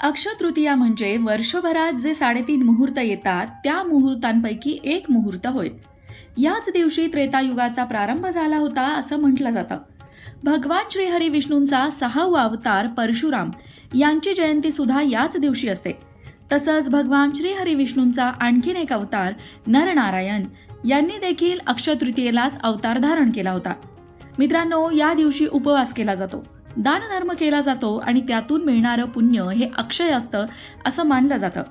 अक्षतृतीया म्हणजे वर्षभरात जे साडेतीन मुहूर्त येतात त्या मुहूर्तांपैकी एक मुहूर्त होय. याच दिवशी त्रेतायुगाचा प्रारंभ झाला होता असं म्हटलं जातं. भगवान श्रीहरी विष्णूंचा सहावा अवतार परशुराम यांची जयंती सुद्धा याच दिवशी असते. तसंच भगवान श्रीहरी विष्णूंचा आणखीन एक अवतार नरनारायण यांनी देखील अक्षतृतीयेलाच अवतार धारण केला होता. मित्रांनो या दिवशी उपवास केला जातो. दानधर्म केला जातो आणि त्यातून मिळणारं पुण्य हे अक्षय असतं असं मानलं जातं.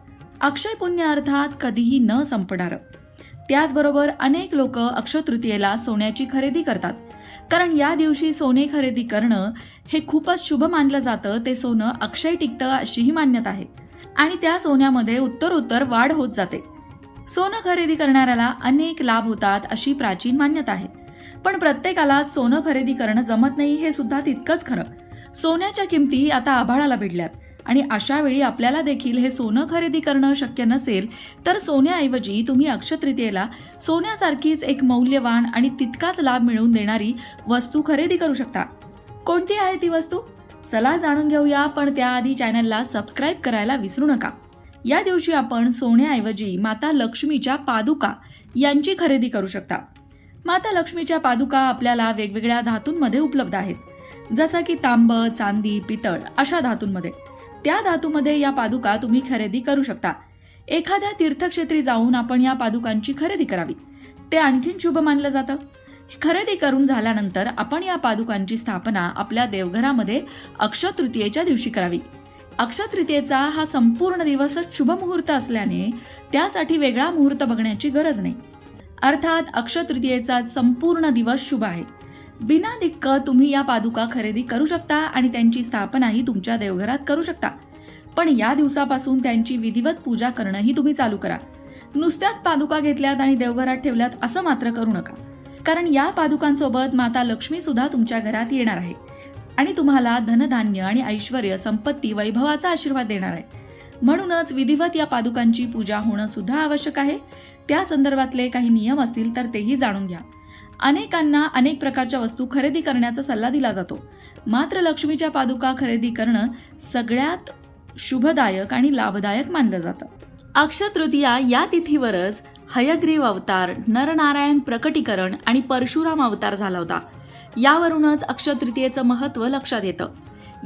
अक्षय पुण्य अर्थात कधीही न संपणारं. त्याचबरोबर अनेक लोक अक्षतृतीयेला सोन्याची खरेदी करतात. कारण या दिवशी सोने खरेदी करणं हे खूपच शुभ मानलं जातं ते सोनं अक्षय टिकतं अशीही मान्यता आहे. आणि त्या सोन्यामध्ये उत्तरोत्तर वाढ होत जाते. सोनं खरेदी करणाऱ्याला अनेक लाभ होतात अशी प्राचीन मान्यता आहे. पण प्रत्येकाला सोनं खरेदी करणं जमत नाही हे सुद्धा तितकंच खरं. सोन्याच्या किमती आता आभाळाला भिडल्यात आणि अशा वेळी आपल्याला देखील हे सोनं खरेदी करणं शक्य नसेल तर सोन्याऐवजी तुम्ही अक्षतृतीयेला सोन्यासारखीच एक मौल्यवान आणि तितकाच लाभ मिळवून देणारी वस्तू खरेदी करू शकता. कोणती आहे ती वस्तू? चला जाणून घेऊया पण त्याआधी चॅनलला सबस्क्राईब करायला विसरू नका. या दिवशी आपण सोन्याऐवजी माता लक्ष्मीच्या पादुका यांची खरेदी करू शकता. माता लक्ष्मीच्या पादुका आपल्याला वेगवेगळ्या धातूंमध्ये उपलब्ध आहेत. जसं की तांब चांदी पितळ अशा धातूंमध्ये. त्या धातूमध्ये या पादुका तुम्ही खरेदी करू शकता. एखाद्या तीर्थक्षेत्री जाऊन आपण या पादुकांची खरेदी करावी. ते आणखीन शुभ मानलं जातं. खरेदी करून झाल्यानंतर आपण या पादुकांची स्थापना आपल्या देवघरामध्ये अक्षतृतीयेच्या दिवशी करावी. अक्षतृतीयेचा हा संपूर्ण दिवसच शुभ मुहूर्त असल्याने त्यासाठी वेगळा मुहूर्त बघण्याची गरज नाही. अर्थात अक्षतृतीयेचा संपूर्ण दिवस शुभ आहे. बिना दिक्क तुम्ही या पादुका खरेदी करू शकता आणि त्यांची स्थापनाही तुमच्या देवघरात करू शकता. पण या दिवसापासून त्यांची विधिवत पूजा करणंही तुम्ही चालू करा. नुसत्याच पादुका घेतल्यात आणि देवघरात ठेवल्यात असं मात्र करू नका. कारण या पादुकांसोबत माता लक्ष्मी सुद्धा तुमच्या घरात येणार आहे. आणि तुम्हाला धनधान्य आणि ऐश्वर संपत्ती वैभवाचा आशीर्वाद देणार आहे. म्हणूनच विधिवत या पादुकांची पूजा होणं सुद्धा आवश्यक आहे. त्या संदर्भातले काही नियम असतील तर तेही जाणून घ्या. अनेकांना अनेक प्रकारच्या वस्तू खरेदी करण्याचा सल्ला दिला जातो. मात्र लक्ष्मीच्या पादुका खरेदी करणं सगळ्यात शुभदायक आणि लाभदायक मानलं जातं. अक्षतृतीया या तिथीवरच हयग्रीव अवतार नरनारायण प्रकटीकरण आणि परशुराम अवतार झाला होता. यावरूनच अक्षतृतीयेचं महत्त्व लक्षात येतं.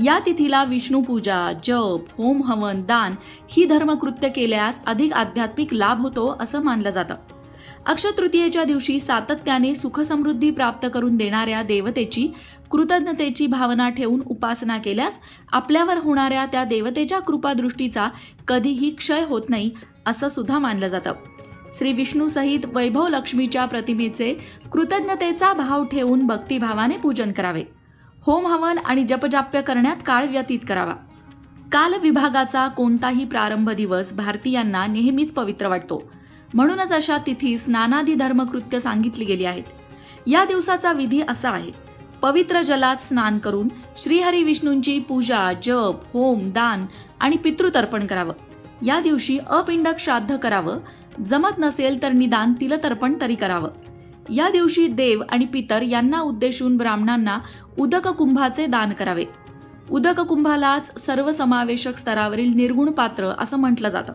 या तिथीला विष्णू पूजा जप होम हवन दान ही धर्मकृत्य केल्यास अधिक आध्यात्मिक लाभ होतो असं मानलं जातं. अक्षतृतीयेच्या दिवशी सातत्याने सुखसमृद्धी प्राप्त करून देणाऱ्या देवतेची कृतज्ञतेची भावना ठेवून उपासना केल्यास आपल्यावर होणाऱ्या त्या देवतेच्या कृपादृष्टीचा कधीही क्षय होत नाही असं सुद्धा मानलं जातं. श्री विष्णू सहित वैभव लक्ष्मीच्या प्रतिमेचे कृतज्ञतेचा भाव ठेवून भक्तिभावाने पूजन करावे. होम हवन आणि जपजाप्य करण्यात काळ व्यतीत करावा. काल विभागाचा कोणताही प्रारंभ दिवस भारतीयांना नेहमीच पवित्र वाटतो. म्हणूनच अशा तिथी स्नानादी धर्मकृत्य सांगितली गेली आहेत. या दिवसाचा विधी असा आहे. पवित्र जलात स्नान करून श्रीहरी विष्णूंची पूजा जप होम दान आणि पितृतर्पण करावं. या दिवशी अपिंडक श्राद्ध करावं. जमत नसेल तर निदान तिलतर्पण तरी करावं. या दिवशी देव आणि पितर यांना उद्देशून ब्राह्मणांना उदक कुंभाचे दान करावे. उदक कुंभालाच सर्वसमावेशक स्तरावरील निर्गुण पात्र असं म्हटलं जातं.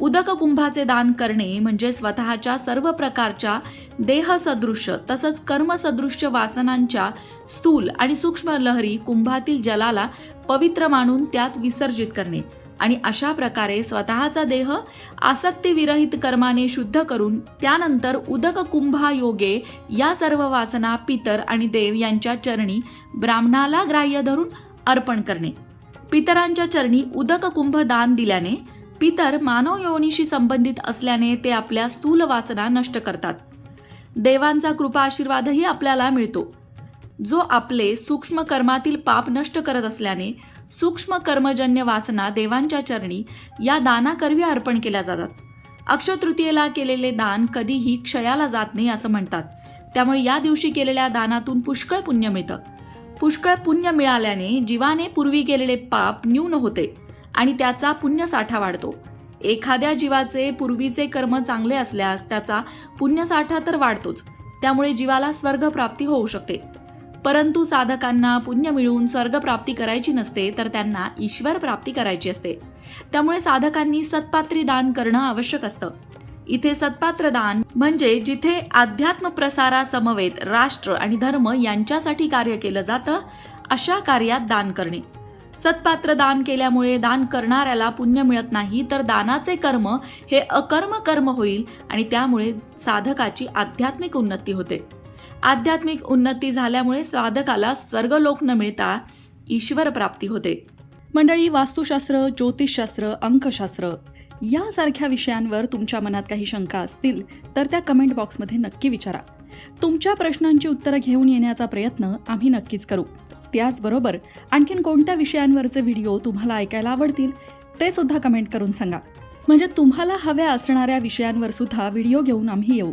उदक कुंभाचे दान करणे म्हणजे स्वतःच्या सर्व प्रकारच्या देहसदृश्य तसंच कर्मसदृश्य वासनांच्या स्थूल आणि सूक्ष्म लहरी कुंभातील जलाला पवित्र मानून त्यात विसर्जित करणे. आणि अशा प्रकारे स्वतःचा देह आसक्तीविरहित कर्माने शुद्ध करून त्यानंतर उदक कुंभायोगे या सर्व वासना पितर आणि देव यांच्या चरणी ब्राह्मणाला ग्राह्य धरून अर्पण करणे. पितरांच्या चरणी उदक कुंभ दान दिल्याने पितर मानव योनीशी संबंधित असल्याने ते आपल्या स्थूल वासना नष्ट करतात. देवांचा कृपा आशीर्वादही आपल्याला मिळतो. जो आपले सूक्ष्म कर्मातील पाप नष्ट करत असल्याने सूक्ष्म कर्मजन्य वासना देवांच्या चरणी या दानाकरवी अर्पण केल्या जातात. अक्षतृतीयेला केलेले दान कधीही क्षयाला जात नाही असं म्हणतात. त्यामुळे या दिवशी केलेल्या दानातून पुष्कळ पुण्य मिळतं. पुष्कळ पुण्य मिळाल्याने जीवाने पूर्वी केलेले पाप न्यून होते आणि त्याचा पुण्यसाठा वाढतो. एखाद्या जीवाचे पूर्वीचे कर्म चांगले असल्यास त्याचा पुण्यसाठा तर वाढतोच. त्यामुळे जीवाला स्वर्ग प्राप्ती होऊ शकते. परंतु साधकांना पुण्य मिळवून स्वर्गप्राप्ती करायची नसते तर त्यांना ईश्वर प्राप्ती करायची असते. त्यामुळे साधकांनी सत्पात्री दान करणं आवश्यक असतं. इथे सत्पात्र दान म्हणजे जिथे अध्यात्म प्रसारा समवेत राष्ट्र आणि धर्म यांच्यासाठी कार्य केलं जातं अशा कार्यात दान करणे. सत्पात्र दान केल्यामुळे दान करणाऱ्याला पुण्य मिळत नाही तर दानाचे कर्म हे अकर्म कर्म होईल आणि त्यामुळे साधकाची आध्यात्मिक उन्नती होते. आध्यात्मिक उन्नती झाल्यामुळे साधकाला स्वर्गलोक न मिळता ईश्वर प्राप्ती होते. मंडळी वास्तुशास्त्र ज्योतिषशास्त्र अंकशास्त्र यासारख्या विषयांवर तुमच्या मनात काही शंका असतील तर त्या कमेंट बॉक्समध्ये नक्की विचारा. तुमच्या प्रश्नांची उत्तरं घेऊन येण्याचा प्रयत्न आम्ही नक्कीच करू. त्याचबरोबर आणखीन कोणत्या विषयांवरचे व्हिडिओ तुम्हाला ऐकायला आवडतील ते सुद्धा कमेंट करून सांगा. म्हणजे तुम्हाला हव्या असणाऱ्या विषयांवर सुद्धा व्हिडिओ घेऊन आम्ही येऊ.